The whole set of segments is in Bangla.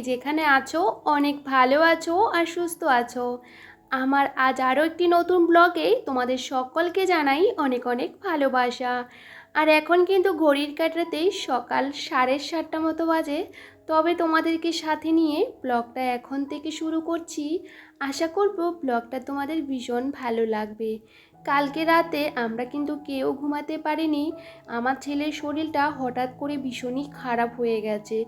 যেখানে আছো, অনেক ভালো আছো আর সুস্থ আছো। আমার আজ আরও একটি নতুন ব্লগে তোমাদের সকলকে জানাই অনেক অনেক ভালোবাসা। আর এখন কিন্তু ঘড়ির কাটাতেই সকাল সাড়ে সাতটা মতো বাজে, তবে তোমাদেরকে সাথে নিয়ে ব্লগটা এখন থেকে শুরু করছি। আশা করব ব্লগটা তোমাদের ভীষণ ভালো লাগবে। কালকে রাতে আমরা কিন্তু কেউ ঘুমাতে পারিনি, আমার ছেলের শরীরটা হঠাৎ করে ভীষণই খারাপ হয়ে গেছে।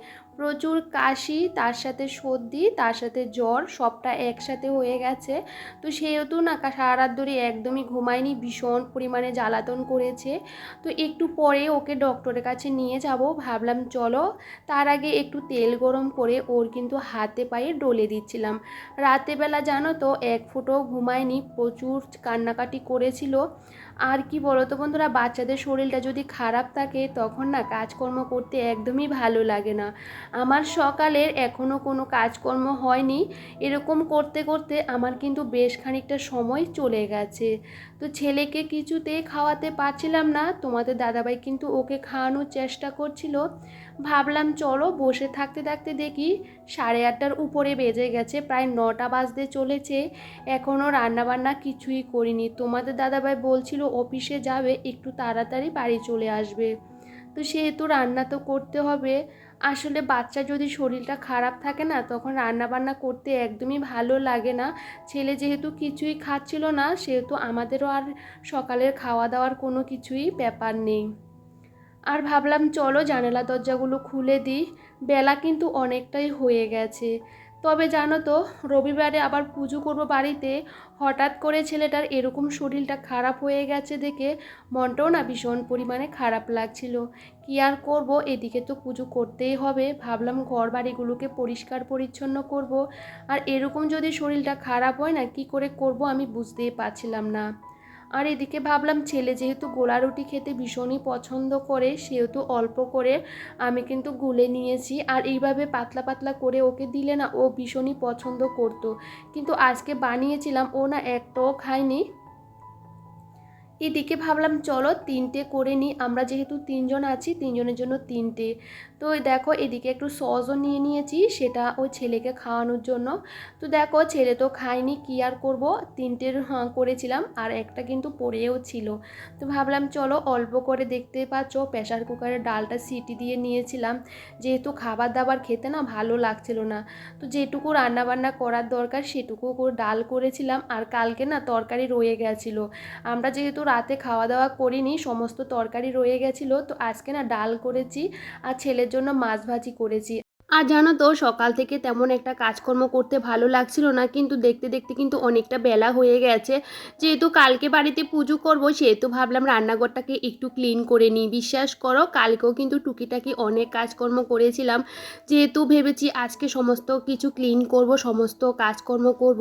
প্রচুর কাশি, তার সাথে সর্দি, তার সাথে জ্বর, সবটা একসাথে হয়ে গেছে। তো সেহেতু না সারা রাত ধরে একদমই ঘুমায়নি, ভীষণ পরিমাণে জ্বালাতন করেছে। তো একটু পরে ওকে ডক্টরের কাছে নিয়ে যাব। ভাবলাম, চলো। তার আগে একটু তেল গরম করে ওর কিন্তু হাতে পায়ে ডলে দিচ্ছিলাম। রাতেবেলা জানো তো, এক ফুটো ঘুমায়নি, প্রচুর কান্নাকাটি করেছিল। আর কি বলো তো বন্ধুরা, বাচ্চাদের শরীরটা যদি খারাপ থাকে তখন না কাজকর্ম করতে একদমই ভালো লাগে না। আমার সকালের এখনও কোনো কাজকর্ম হয়নি। এরকম করতে করতে আমার কিন্তু বেশ খানিকটা সময় চলে গেছে। তো ছেলেকে কিছুতে খাওয়াতে পারছিলাম না। তোমাদের দাদাভাই কিন্তু ওকে খাওয়ানোর চেষ্টা করছিল। ভাবলাম চলো বসে থাকতে থাকতে দেখি, সাড়ে আটটার উপরে বেজে গেছে, প্রায় নটা বাজতে চলেছে। এখনও রান্নাবান্না কিছুই করিনি। তোমাদের দাদাভাই বলছিল অফিসে যাবে, একটু তাড়াতাড়ি বাড়ি চলে আসবে। তো সেহেতু রান্না তো করতে হবে। আসলে বাচ্চা যদি শরীরটা খারাপ থাকে না, তখন রান্না বান্না করতে একদমই ভালো লাগে না। ছেলে যেহেতু কিছুই খাচ্ছিল না, সেহেতু আমাদেরও আর সকালের খাওয়া দাওয়ার কোনো কিছুই ব্যাপার নেই। আর ভাবলাম, চলো জানালা দরজাগুলো খুলে দিই। বেলা কিন্তু অনেকটাই হয়ে গেছে। তবে জানো তো, রবিবারে আবার পুজো করব বাড়িতে। হঠাৎ করে ছেলেটার এরকম শরীরটা খারাপ হয়ে গেছে দেখে মনটাও না ভীষণ পরিমাণে খারাপ লাগছিল। কি আর করব, এদিকে তো পুজো করতেই হবে। ভাবলাম ঘর বাড়িগুলোকে পরিষ্কার পরিচ্ছন্ন করব। আর এরকম যদি শরীরটা খারাপ হয় না, কি করে করব আমি বুঝতেই পারছিলাম না। আর এদিকে ভাবলাম ছেলে যেহেতু গোলা রুটি খেতে ভীষণই পছন্দ করে, সেহেতু অল্প করে আমি কিন্তু গুলে নিয়েছি। আর এইভাবে পাতলা পাতলা করে ওকে দিলে না, ও ভীষণই পছন্দ করতো। কিন্তু আজকে বানিয়েছিলাম, ও না একটাও খায়নি। এদিকে ভাবলাম, চলো তিনটে করে নিই। আমরা যেহেতু তিনজন আছি, তিনজনের জন্য তিনটে। তো ওই দেখো এদিকে একটু সসও নিয়ে নিয়েছি সেটা ওই ছেলেকে খাওয়ানোর জন্য। তো দেখো ছেলে তো খায়নি কি আর করব? তিনটের হ্যাঁ, করেছিলাম আর একটা কিন্তু পড়েও ছিল। তো ভাবলাম চলো অল্প করে দেখতে পাচ্ছ প্রেশার কুকারে ডালটা সিটি দিয়ে নিয়েছিলাম। যেহেতু খাবার দাবার খেতে না ভালো লাগছিল না তো যেটুকু রান্নাবান্না করার দরকার সেটুকু ডাল করেছিলাম আর কালকে না তরকারি রয়ে গেছিল। আমরা যেহেতু রাতে খাওয়া দাওয়া করিনি সমস্ত তরকারি রয়ে গেছিল তো আজকে না ডাল করেছি আর ছেলের জন্য মাছ ভাজি করেছি। আর জানো তো, সকাল থেকে তেমন একটা কাজকর্ম করতে ভালো লাগছিল না, কিন্তু দেখতে দেখতে কিন্তু অনেকটা বেলা হয়ে গেছে। যেহেতু কালকে বাড়িতে পুজো করব, সেহেতু ভাবলাম রান্নাঘরটাকে একটু ক্লিন করে নিই। বিশ্বাস করো, কালকেও কিন্তু টুকিটাকি অনেক কাজকর্ম করেছিলাম। যেহেতু ভেবেছি আজকে সমস্ত কিছু ক্লিন করব, সমস্ত কাজকর্ম করব,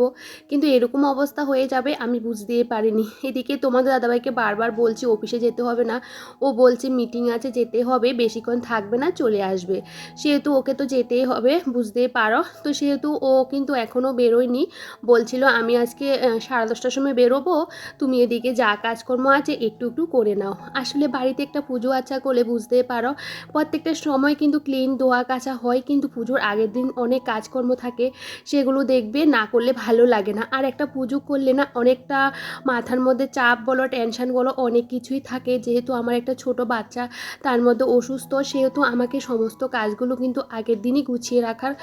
কিন্তু এরকম অবস্থা হয়ে যাবে, আমি বুঝতেই পারিনি। এদিকে তোমাদের দাদাভাইকে বারবার বলছি, অফিসে যেতে হবে না। ও বলছে, মিটিং আছে, যেতে হবে, বেশিক্ষণ থাকবে না, চলে আসবে। সেহেতু ওকে তো যেতেই হবে, বুঝতেই পারো। তো সেহেতু ও কিন্তু এখনও বেরোয়নি। বলছিল, আমি আজকে সাড়ে দশটার সময় বেরোবো। তুমি এদিকে যা কাজকর্ম আছে একটু একটু করে নাও। আসলে বাড়িতে একটা পুজো আচ্ছা করলে বুঝতেই পারো। প্রত্যেকটা সময় কিন্তু ক্লিন ধোয়া, কাচা হয়, কিন্তু পুজোর আগের দিন অনেক কাজকর্ম থাকে। সেগুলো দেখবে, না করলে ভালো লাগে না। আর একটা পুজো করলে না অনেকটা মাথার মধ্যে চাপ বলো টেনশন বলো, অনেক কিছুই থাকে। যেহেতু আমার একটা ছোট বাচ্চা, তার মধ্যে অসুস্থ, সেহেতু আমাকে সমস্ত কাজগুলো কিন্তু আগের দিনই গুছিয়ে রাখার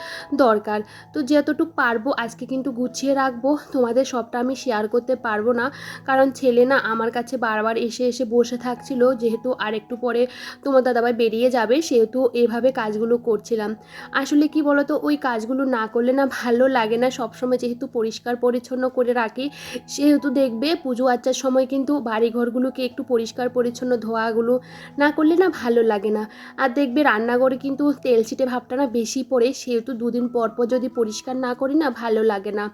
দরকার। তো যতটুকু পারব আজকে কিন্তু গুছিয়ে রাখব। তোমাদের সবটা আমি শেয়ার করতে পারব না। কারণ ছেলে না আমার কাছে বারবার এসে এসে বসে থাকছিল। যেহেতু আর একটু পরে তোমার দাদাভাই বেরিয়ে যাবে, সেহেতু এভাবে কাজগুলো করছিলাম। আসলে কি বলতো, ওই কাজগুলো না করলে না ভালো লাগে না। সবসময় যেহেতু পরিষ্কার পরিচ্ছন্ন করে রাখি, সেহেতু দেখবে পুজো আচ্চার সময় কিন্তু বাড়িঘরগুলোকে একটু পরিষ্কার পরিচ্ছন্ন ধোয়াগুলো না করলে না ভালো লাগে না। আর দেখবে রান্নাঘরে কিন্তু তেল ছিটে ভাবটা না বেশি পড়ে, সেহেতু দুদিন পর পর যদি পরিষ্কার না করি না ভালো লাগে না।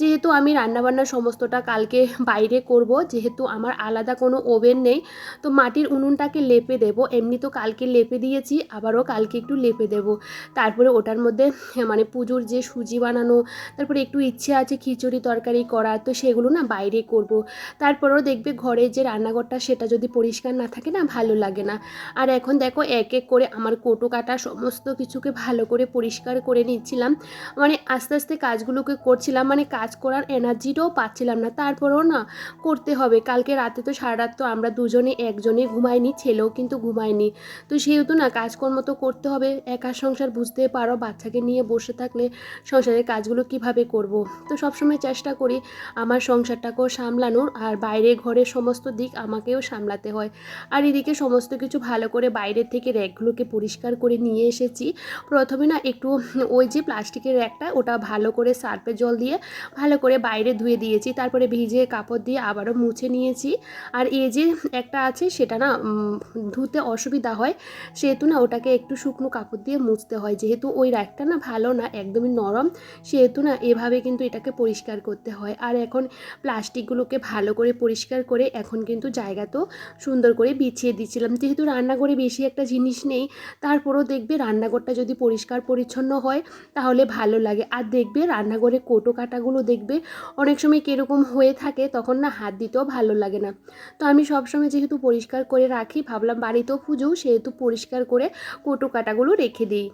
যেহেতু আমি রান্নাবান্নার সমস্তটা কালকে বাইরে করব, যেহেতু আমার আলাদা কোনো ওভেন নেই, তো মাটির উনুনটাকে লেপে দেব। এমনি তো কালকে লেপে দিয়েছি, আবারও কালকে একটু লেপে দেব। তারপরে ওটার মধ্যে মানে পুজোর যে সুজি বানানো, তারপরে একটু ইচ্ছে আছে খিচুড়ি তরকারি করা তো সেগুলো না বাইরে করব। তারপরেও দেখবে ঘরে যে রান্নাঘরটা, সেটা যদি পরিষ্কার না থাকে না, ভালো লাগে না। আর এখন দেখো, এক এক করে আমার কোটো কাটা সমস্ত কিছুকে ভালো ভালো করে পরিষ্কার করে নিচ্ছিলাম। মানে আস্তে আস্তে কাজগুলোকে করছিলাম। মানে কাজ করার এনার্জিটাও পাচ্ছিলাম না। তারপরেও না করতে হবে। কালকে রাতে তো সারা রাত তো আমরা দুজনে একজনে ঘুমাইনি, ছেলেও কিন্তু ঘুমায়নি। তো সেহেতু না কাজকর্ম তো করতে হবে। একা সংসার বুঝতে পারো, বাচ্চাকে নিয়ে বসে থাকলে সংসারের কাজগুলো কীভাবে করব? তো সবসময় চেষ্টা করি আমার সংসারটাকেও সামলানোর। আর বাইরে ঘরের সমস্ত দিক আমাকেও সামলাতে হয়। আর এদিকে সমস্ত কিছু ভালো করে বাইরের থেকে র্যাকগুলোকে পরিষ্কার করে নিয়ে এসেছি। প্রথমে না, একটু ওই যে প্লাস্টিকের র্যাকটা ওটা ভালো করে সার্ফের জল দিয়ে ভালো করে বাইরে ধুয়ে দিয়েছি, তারপরে ভিজে কাপড় দিয়ে আবারও মুছে নিয়েছি। আর এই যে একটা আছে সেটা না ধুতে অসুবিধা হয়, সেহেতু না ওটাকে একটু শুকনো কাপড় দিয়ে মুছতে হয়, যেহেতু ওই র্যাকটা না ভালো না, একদমই নরম, সেহেতু না এভাবে কিন্তু এটাকে পরিষ্কার করতে হয়। আর এখন প্লাস্টিকগুলোকে ভালো করে পরিষ্কার করে এখন কিন্তু জায়গা তো সুন্দর করে বিছিয়ে দিচ্ছিলাম যেহেতু রান্নাঘরে বেশি একটা জিনিস নেই, তারপরেও দেখবে রান্নাঘরটা যদি পরিষ্কার পরিচ্ছন্ন হয়, তাহলে ভালো লাগে। আর দেখবে রান্নাঘরে কোটো কাটাগুলো দেখবে অনেক সময় কীরকম হয়ে থাকে, তখন না হাত দিতেও ভালো লাগে না। তো আমি সবসময় যেহেতু পরিষ্কার করে রাখি, ভাবলাম বাড়িতেও পুজো, সেহেতু পরিষ্কার করে কোটো কাটাগুলো রেখে দিই।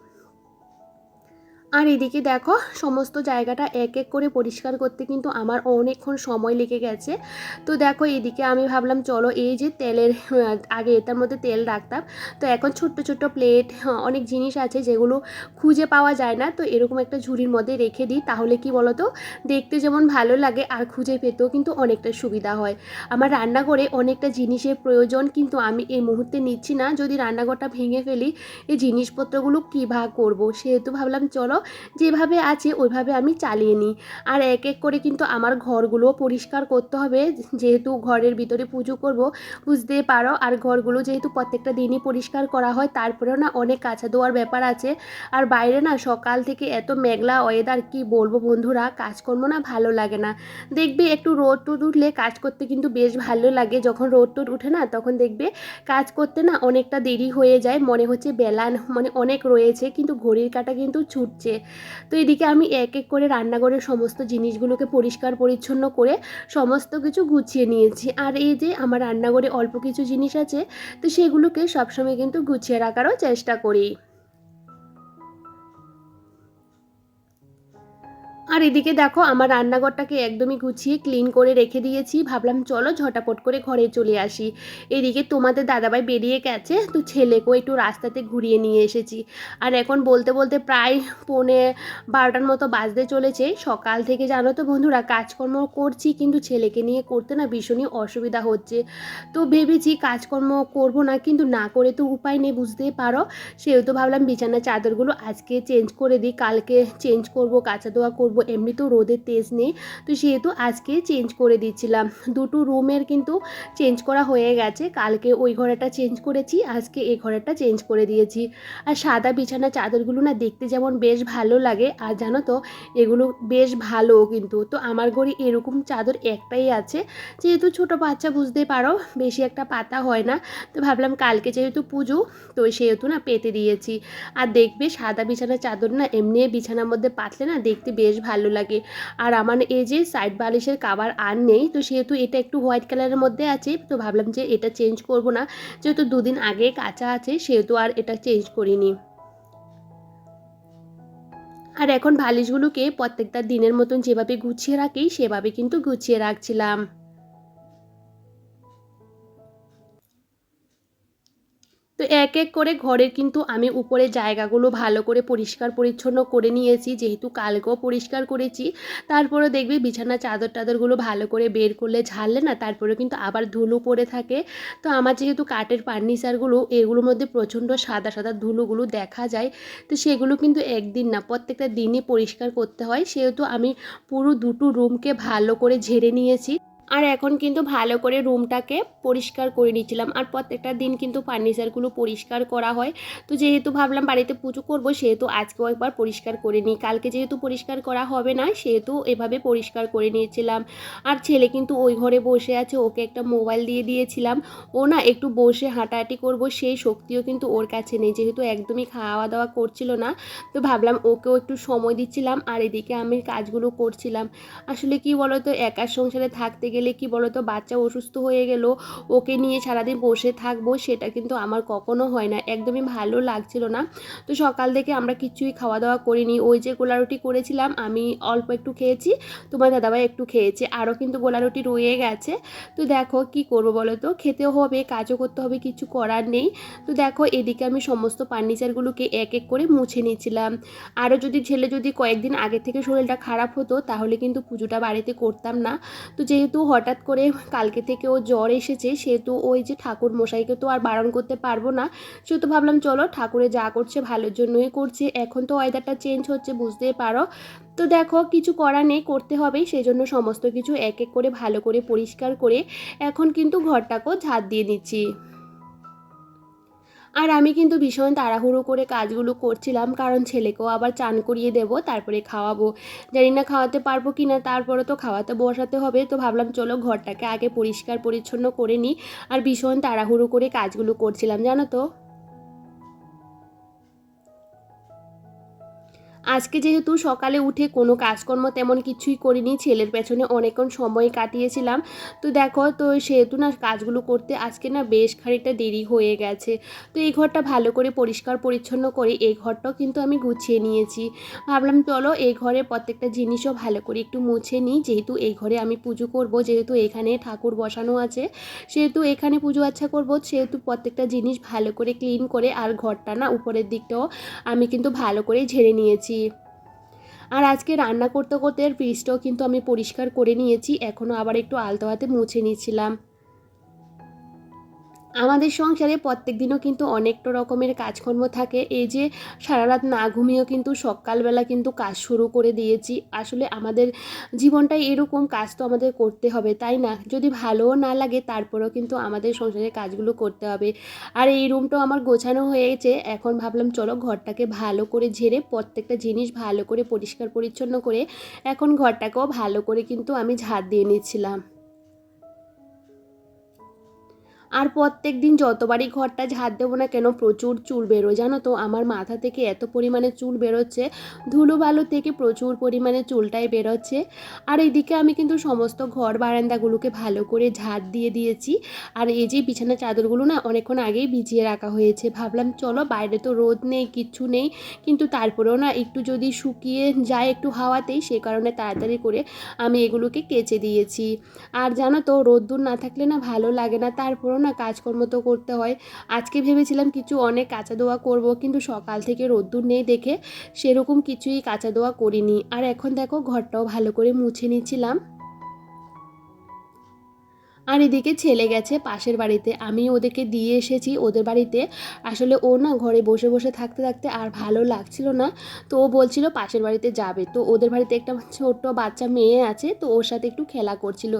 আর এদিকে দেখো, সমস্ত জায়গাটা এক এক করে পরিষ্কার করতে কিন্তু আমার অনেকক্ষণ সময় লেগে গেছে। তো দেখো, এদিকে আমি ভাবলাম, চলো এই যে তেলের আগে এটার মধ্যে তেল রাখতাম। তো এখন ছোট্ট ছোট্ট প্লেট অনেক জিনিস আছে যেগুলো খুঁজে পাওয়া যায় না। তো এরকম একটা ঝুড়ির মধ্যে রেখে দিই, তাহলে কি বলো তো দেখতে যেমন ভালো লাগে আর খুঁজে পেতেও কিন্তু অনেকটা সুবিধা হয়। আমার রান্নাঘরে অনেকটা জিনিসের প্রয়োজন কিন্তু আমি এই মুহূর্তে নিচ্ছি না। যদি রান্নাঘরটা ভেঙে ফেলি, এই জিনিসপত্রগুলো কী ভাগ করব? সেহেতু ভাবলাম, চলো যেভাবে আছে ওইভাবে আমি চালিয়ে নিই। আর এক এক করে কিন্তু আমার ঘরগুলো পরিষ্কার করতে হবে। যেহেতু ঘরের ভিতরে পুজো করব, বুঝতে পারো? আর ঘরগুলো যেহেতু প্রত্যেকটা দিনই পরিষ্কার করা হয়, তারপরেও না অনেক কাঁচা দেওয়ার ব্যাপার আছে। আর বাইরে না সকাল থেকে এত মেঘলা ওয়েদার কি বলব বন্ধুরা? কাজকর্ম না ভালো লাগে না। দেখবে একটু রোদ টোদ উঠলে কাজ করতে কিন্তু বেশ ভালো লাগে। যখন রোদ টোদ উঠে না, তখন দেখবে কাজ করতে না অনেকটা দেরি হয়ে যায়। মনে হচ্ছে বেলা মানে অনেক রয়েছে, কিন্তু ঘড়ির কাটা কিন্তু ছুটছে। তো এদিকে আমি এক এক করে রান্নাঘরের সমস্ত জিনিসগুলোকে পরিষ্কার পরিচ্ছন্ন করে সমস্ত কিছু গুছিয়ে নিয়েছি। আর এই যে আমার রান্নাঘরে অল্প কিছু জিনিস আছে, তো সেগুলোকে সবসময় কিন্তু গুছিয়ে রাখারও চেষ্টা করি। আর এদিকে দেখো, আমার রান্নাঘরটাকে একদমই গুছিয়ে ক্লিন করে রেখে দিয়েছি। ভাবলাম, চলো ঝটাপট করে ঘরে চলে আসি। এদিকে তোমাদের দাদাভাই বেরিয়ে গেছে, তো ছেলেকেও একটু রাস্তাতে ঘুরিয়ে নিয়ে এসেছি। আর এখন বলতে বলতে প্রায় পৌনে বারোটার মতো বাজতে চলেছে। সকাল থেকে জানো তো বন্ধুরা, কাজকর্ম করছি, কিন্তু ছেলেকে নিয়ে করতে না ভীষণই অসুবিধা হচ্ছে। তো ভেবেছি কাজকর্ম করব না, কিন্তু না করে তো উপায় নেই বুঝতেই পারো? সেহেতু ভাবলাম বিছানার চাদরগুলো আজকে চেঞ্জ করে দিই, কালকে চেঞ্জ করব, কাঁচা দোয়া করব এমনিতেও রোদের তেজ নেই। তো সেহেতু আজকে চেঞ্জ করে দিচ্ছিলাম। দুটো রুমের কিন্তু চেঞ্জ করা হয়ে গেছে। কালকে ওই ঘরেটা চেঞ্জ করেছি, আজকে এই ঘরেরটা চেঞ্জ করে দিয়েছি। আর সাদা বিছানা চাদরগুলো না দেখতে যেমন বেশ ভালো লাগে। আর জানো তো, এগুলো বেশ ভালো কিন্তু। তো আমার ঘরে এরকম চাদর একটাই আছে। যেহেতু ছোট বাচ্চা, বুঝতে পারো, বেশি একটা পাতা হয় না। তো ভাবলাম কালকে যেহেতু পুজো, তো সেহেতু না পেতে দিয়েছি। আর দেখবে সাদা বিছানার চাদর না এমনি বিছানার মধ্যে পাতলে না দেখতে বেশ ভালো লাগে। আর আমার এই যে সাইড বালিশের কাবার আর নেই, তো সেহেতু এটা একটু হোয়াইট কালারের মধ্যে আছে, তো ভাবলাম যে এটা চেঞ্জ করব না। যেহেতু দুদিন আগে কাঁচা আছে, সেহেতু আর এটা চেঞ্জ করিনি। আর এখন বালিশগুলোকে প্রত্যেকটা দিনের মতন যেভাবে গুছিয়ে রাখি, সেভাবে কিন্তু গুছিয়ে রাখছিলাম। তো এক এক করে ঘরের কিন্তু আমি উপরে জায়গাগুলো ভালো করে পরিষ্কার পরিচ্ছন্ন করে নিয়েছি, যেহেতু কালকেও পরিষ্কার করেছি। তারপরে দেখবি বিছানা চাদর টাদরগুলো ভালো করে বের করলে ঝাড়লে না, তারপরে কিন্তু আবার ধুলো পড়ে থাকে। তো আমার যেহেতু কাঠের ফার্নিচারগুলো, এগুলোর মধ্যে প্রচণ্ড সাদা সাদা ধুলোগুলো দেখা যায়। তো সেগুলো কিন্তু একদিন না, প্রত্যেকটা দিনই পরিষ্কার করতে হয়। সেহেতু আমি পুরো দুটো রুমকে ভালো করে ঝেড়ে নিয়েছি। আর এখন কিন্তু ভালো করে রুমটাকে পরিষ্কার করে নিচ্ছিলাম। আর প্রত্যেকটা দিন কিন্তু ফার্নিচারগুলো পরিষ্কার করা হয়। তো যেহেতু ভাবলাম বাড়িতে পুজো করব, সেহেতু আজকেও একবার পরিষ্কার করে নিই। কালকে যেহেতু পরিষ্কার করা হবে না, সেহেতু এভাবে পরিষ্কার করে নিয়েছিলাম। আর ছেলে কিন্তু ওই ঘরে বসে আছে, ওকে একটা মোবাইল দিয়ে দিয়েছিলাম। ও না একটু বসে হাঁটাহাঁটি করব, সেই শক্তিও কিন্তু ওর কাছে নেই। যেহেতু একদমই খাওয়া দাওয়া করছিল না, তো ভাবলাম ওকেও একটু সময় দিচ্ছিলাম। আর এদিকে আমি কাজগুলো করছিলাম। আসলে কি বলো তো একার সংসারে থাকতে গেলে গেলে কি বলো তো বাচ্চা অসুস্থ হয়ে গেল ওকে নিয়ে সারাদিন বসে থাকব, সেটা কিন্তু আমার কখনো হয় না। একদমই ভালো লাগছিল না। তো সকাল থেকে আমরা কিছুই খাওয়া দাওয়া করিনি। ওই যে গোলা রুটি করেছিলাম, আমি অল্প একটু খেয়েছি, তোমার দাদাভাই একটু খেয়েছে। আরও কিন্তু গোলা রুটি রয়ে গেছে। তো দেখো কি করব বলো তো খেতেও হবে, কাজও করতে হবে, কিছু করার নেই। তো দেখো এদিকে আমি সমস্ত ফার্নিচারগুলোকে এক এক করে মুছে নিয়েছিলাম। আরও যদি ছেলে যদি কয়েকদিন আগে থেকে শরীরটা খারাপ হতো, তাহলে কিন্তু পুজোটা বাড়িতে করতাম না। তো যেহেতু হঠাৎ করে কালকে থেকে ও জ্বর এসেছে, সেহেতু ওই যে ঠাকুর মশাইকে তো আর বারণ করতে পারব না। সেহেতু ভাবলাম, চলো ঠাকুরে যা করছে ভালোর জন্যই করছে। এখন তো ওয়েদারটা চেঞ্জ হচ্ছে, বুঝতেই পারো। তো দেখো, কিছু করা নেই, করতে হবেই। সেই জন্য সমস্ত কিছু এক এক করে, ভালো করে, পরিষ্কার করে এখন কিন্তু ঘরটাকেও ঝাঁট দিয়ে নিচ্ছি। আর আমি কিন্তু ভীষণ তাড়াহুড়ো করে কাজগুলো করছিলাম, কারণ ছেলেকেও আবার চান করিয়ে দেবো, তারপরে খাওয়াবো। জানি না খাওয়াতে পারব কি না তারপরে তো খাওয়াতে বসাতে হবে, তো ভাবলাম চলো ঘরটাকে আগে পরিষ্কার পরিচ্ছন্ন করে নিই। আর ভীষণ তাড়াহুড়ো করে কাজগুলো করছিলাম, জানো তো? আজকে যেহেতু সকালে উঠে কোনো কাজকর্ম তেমন কিছুই করিনি, ছেলের পেছনে অনেকক্ষণ সময় কাটিয়েছিলাম। তো দেখো, তো সেহেতু না কাজগুলো করতে আজকে না বেশ খানিকটা দেরি হয়ে গেছে। তো এই ঘরটা ভালো করে পরিষ্কার পরিচ্ছন্ন করে এই ঘরটাও কিন্তু আমি গুছিয়ে নিয়েছি। ভাবলাম চলো এই ঘরে প্রত্যেকটা জিনিসও ভালো করে একটু মুছে নিই। যেহেতু এই ঘরে আমি পুজো করব, যেহেতু এখানে ঠাকুর বসানো আছে, সেহেতু এখানে পুজো আচ্ছা করব, সেহেতু প্রত্যেকটা জিনিস ভালো করে ক্লিন করে আর ঘরটা না উপরের দিকটাও আমি কিন্তু ভালো করে ঝেড়ে নিয়েছি। আর আজকে রান্না করতে করতে এর পিসটাও কিন্তু আমি পরিষ্কার করে নিয়েছি, এখনও আবার একটু আলতো হাতে মুছে নিচ্ছিলাম আমাদের সংসারে প্রত্যেক দিনও কিন্তু অনেকটা রকমের কাজকর্ম থাকে। এই যে সারা রাত না ঘুমিয়েও কিন্তু সকালবেলা কিন্তু কাজ শুরু করে দিয়েছি। আসলে আমাদের জীবনটাই এরকম কাজ তো আমাদের করতে হবে, তাই না? যদি ভালোও না লাগে তারপরেও কিন্তু আমাদের সংসারের কাজগুলো করতে হবে। আর এই রুমটাও আমার গোছানো হয়েছে। এখন ভাবলাম চলো ঘরটাকে ভালো করে ঝেড়ে প্রত্যেকটা জিনিস ভালো করে পরিষ্কার পরিচ্ছন্ন করে এখন ঘরটাকেও ভালো করে কিন্তু আমি ঝাড় দিয়ে নিচ্ছিলাম। আর প্রত্যেক দিন যতবারই ঘরটা ঝাড় দেবো না কেন প্রচুর চুল বেরোয়, জানো তো? আমার মাথা থেকে এত পরিমাণে চুল বেরোচ্ছে, ধুলো বালু থেকে প্রচুর পরিমাণে চুলটাই বেরোচ্ছে। আর এইদিকে আমি কিন্তু সমস্ত ঘর বারান্দাগুলোকে ভালো করে ঝাড় দিয়ে দিয়েছি। আর এই যে বিছানা চাদরগুলো না অনেকক্ষণ আগেই ভিজিয়ে রাখা হয়েছে, ভাবলাম চলো বাইরে তো রোদ নেই, কিচ্ছু নেই। কিন্তু তারপরেও না একটু যদি শুকিয়ে যায় একটু হাওয়াতেই, সে কারণে তাড়াতাড়ি করে আমি এগুলোকে কেচে দিয়েছি। আর জানো তো, রোদ্দুর না থাকলে না ভালো লাগে না। তারপরও না, কাজকর্ম তো করতে হয়। আজকে ভেবেছিলাম কিছু অনেক কাঁচা দোয়া করব, কিন্তু সকাল থেকে রোদ্দুর নেই দেখে সেরকম কিছুই কাঁচা দোয়া করিনি। আর এখন দেখো, ঘরটাও ভালো করে মুছে নিচ্ছিলাম আর এদিকে ছেলে গেছে পাশের বাড়িতে। আমি ওদেরকে দিয়ে এসেছি ওদের বাড়িতে। আসলে ও না ঘরে বসে বসে থাকতে থাকতে আর ভালো লাগছিল না। তো ও বলছিল পাশের বাড়িতে যাবে। তো ওদের বাড়িতে একটা ছোট্ট বাচ্চা মেয়ে আছে, তো ওর সাথে একটু খেলা করছিল।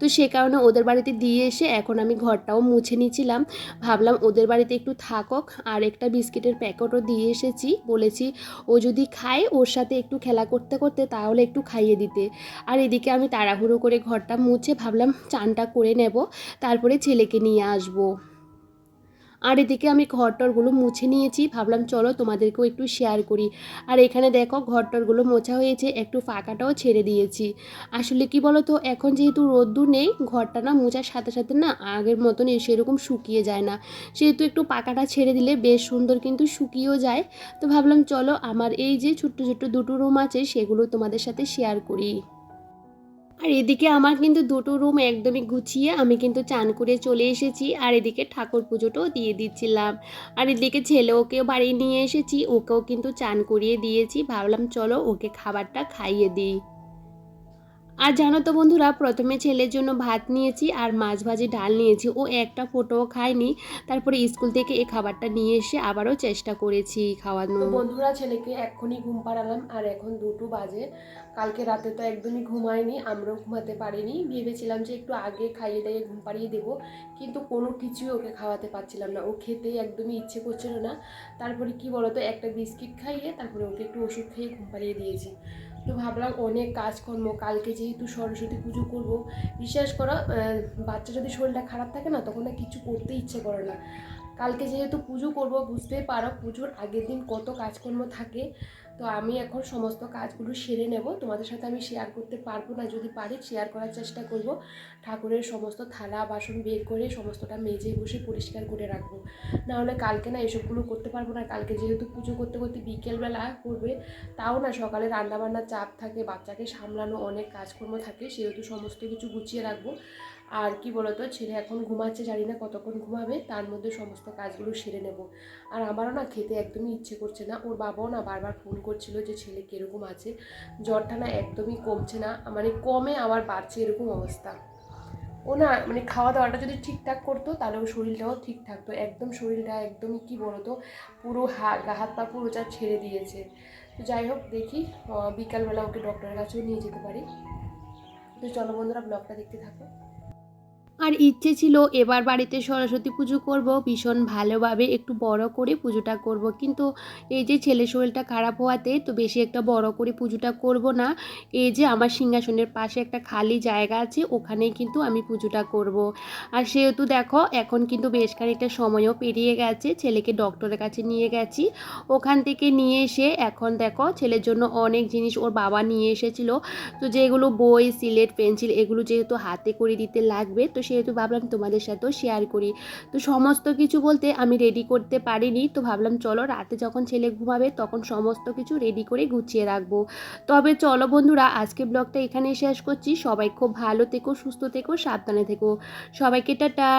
তো সে কারণে ওদের বাড়িতে দিয়ে এসে এখন আমি ঘরটাও মুছে নিয়েছিলাম। ভাবলাম ওদের বাড়িতে একটু থাকক আর একটা বিস্কিটের প্যাকেটও দিয়ে এসেছি। বলেছি, ও যদি খায় ওর সাথে একটু খেলা করতে করতে তাহলে একটু খাইয়ে দিতে। আর এদিকে আমি তাড়াহুড়ো করে ঘরটা মুছে ভাবলাম চানটা করে নেব, তারপরে ছেলেকে নিয়ে আসব। আর এদিকে আমি ঘরটরগুলো মুছে নিয়েছি, ভাবলাম চলো তোমাদেরকেও একটু শেয়ার করি। আর এখানে দেখো ঘরটরগুলো মোছা হয়েছে, একটু ফাঁকাটাও ছেড়ে দিয়েছি। আসলে কি বলো তো এখন যেহেতু রোদ্দুর নেই, ঘরটা না মোছার সাথে সাথে না আগের মতন সেরকম শুকিয়ে যায় না। সেহেতু একটু পাকাটা ছেড়ে দিলে বেশ সুন্দর কিন্তু শুকিয়েও যায়। তো ভাবলাম চলো আমার এই যে ছোট্ট ছোট্ট দুটো রুম আছে, সেগুলো তোমাদের সাথে শেয়ার করি। আর এদিকে আমার কিন্তু দুটো রুম একদমই গুছিয়ে আমি কিন্তু চান করে চলে এসেছি। আর এদিকে ঠাকুর পুজোটাও দিয়ে দিচ্ছিলাম। আর এদিকে ছেলে ওকেও বাড়ি নিয়ে এসেছি, ওকেও কিন্তু চান করিয়ে দিয়েছি। ভাবলাম চলো ওকে খাবারটা খাইয়ে দিই। আর জানো তো বন্ধুরা, প্রথমে ছেলের জন্য ভাত নিয়েছি আর মাছ ভাজি ডাল নিয়েছি। ও একটা ফোটোও খায়নি। তারপরে স্কুল থেকে এই খাবারটা নিয়ে এসে আবারও চেষ্টা করেছি খাওয়ানো। বন্ধুরা, ছেলেকে এক্ষুনি ঘুম পাড়ালাম আর এখন দুটো বাজে। কালকে রাতে তো একদমই ঘুমায়নি, আমরাও ঘুমাতে পারিনি। ভেবেছিলাম যে একটু আগে খাইয়ে দাইয়ে ঘুম পাড়িয়ে দেবো, কিন্তু কোনো কিছুই ওকে খাওয়াতে পারছিলাম না। ও খেতে একদমই ইচ্ছে করছিল না। তারপরে কি বলতো, একটা বিস্কিট খাইয়ে তারপরে ওকে একটু ওষুধ খেয়ে ঘুম পাড়িয়ে দিয়েছি। তো ভাবলাম অনেক কাজকর্ম, কালকে যেহেতু সরস্বতী পুজো করব, বিশ্বাস করো বাচ্চা যদি শরীরটা খারাপ থাকে না, তখন না কিছু করতে ইচ্ছে করে না। কালকে যেহেতু পুজো করব, বুঝতেই পারো পুজোর আগের দিন কত কাজকর্ম থাকে। তো আমি এখন সমস্ত কাজগুলো সেরে নেব। তোমাদের সাথে আমি শেয়ার করতে পারব না, যদি পারি শেয়ার করার চেষ্টা করব। ঠাকুরের সমস্ত থালা, বাসন বের করে সমস্তটা মেজে বসে পরিষ্কার করে রাখব। নাহলে কালকে না এসবগুলো করতে পারব না। কালকে যেহেতু পুজো করতে করতে বিকেলবেলা করবে, তাও না সকালে রান্নাবান্নার চাপ থাকে, বাচ্চাকে সামলানো অনেক কাজকর্ম থাকে, সেহেতু সমস্ত কিছু গুছিয়ে রাখব। আর কি বলতো, ছেলে এখন ঘুমাচ্ছে, জানি না কতক্ষণ ঘুমাবে, তার মধ্যে সমস্ত কাজগুলো সেরে নেব। আর আমারও না খেতে একদমই ইচ্ছে করছে না। ওর বাবাও না বারবার ফোন করছিল যে, ছেলে কীরকম আছে? জ্বরটা না একদমই কমছে না। মানে কমে, আবার বাড়ছে এরকম অবস্থা। ও না মানে খাওয়া দাওয়াটা যদি ঠিকঠাক করতো, তাহলে ওর শরীরটাও ঠিক থাকতো। একদম শরীরটা একদমই কি বলতো, পুরো হাত, পা পুরো যা ছেড়ে দিয়েছে। তো যাই হোক, দেখি বিকালবেলা ওকে ডক্টরের কাছেও নিয়ে যেতে পারি। তো চলো বন্ধুরা ব্লগটা দেখতে থাকো। আর ইচ্ছে ছিল এবার বাড়িতে সরস্বতী পুজো করব। ভীষণ ভালোভাবে একটু বড় করে পুজোটা করব। কিন্তু এই যে ছেলে শরীরটা খারাপ হওয়াতে তো বেশি একটা বড় করে পুজোটা করব না। এই যে আমার সিংহাসনের পাশে একটা খালি জায়গা আছে, ওখানেই কিন্তু আমি পুজোটা করব। আর সেহেতু দেখো, এখন কিন্তু বেশ খানিকটা সময়ও পেরিয়ে গেছে, ছেলেকে ডক্টরের কাছে নিয়ে গেছি। ওখান থেকে নিয়ে এসে এখন দেখো, ছেলের জন্য অনেক জিনিস ওর বাবা নিয়ে এসেছিল। তো যেগুলো বই, সিলেট পেন্সিল, এগুলো যেহেতু হাতে করে দিতে লাগবে, তো সেহেতু ভাবলাম তোমাদের সাথেও শেয়ার করি। তো সমস্ত কিছু বলতে আমি রেডি করতে পারিনি, তো ভাবলাম চলো রাতে যখন ছেলে ঘুমাবে তখন সমস্ত কিছু রেডি করে গুছিয়ে রাখব। তবে চলো বন্ধুরা, আজকে ব্লগটা এখানেই শেষ করছি। সবাই খুব ভালো থেকো, সুস্থ থেকো, সাবধানে থেকো। সবাইকে টাটা।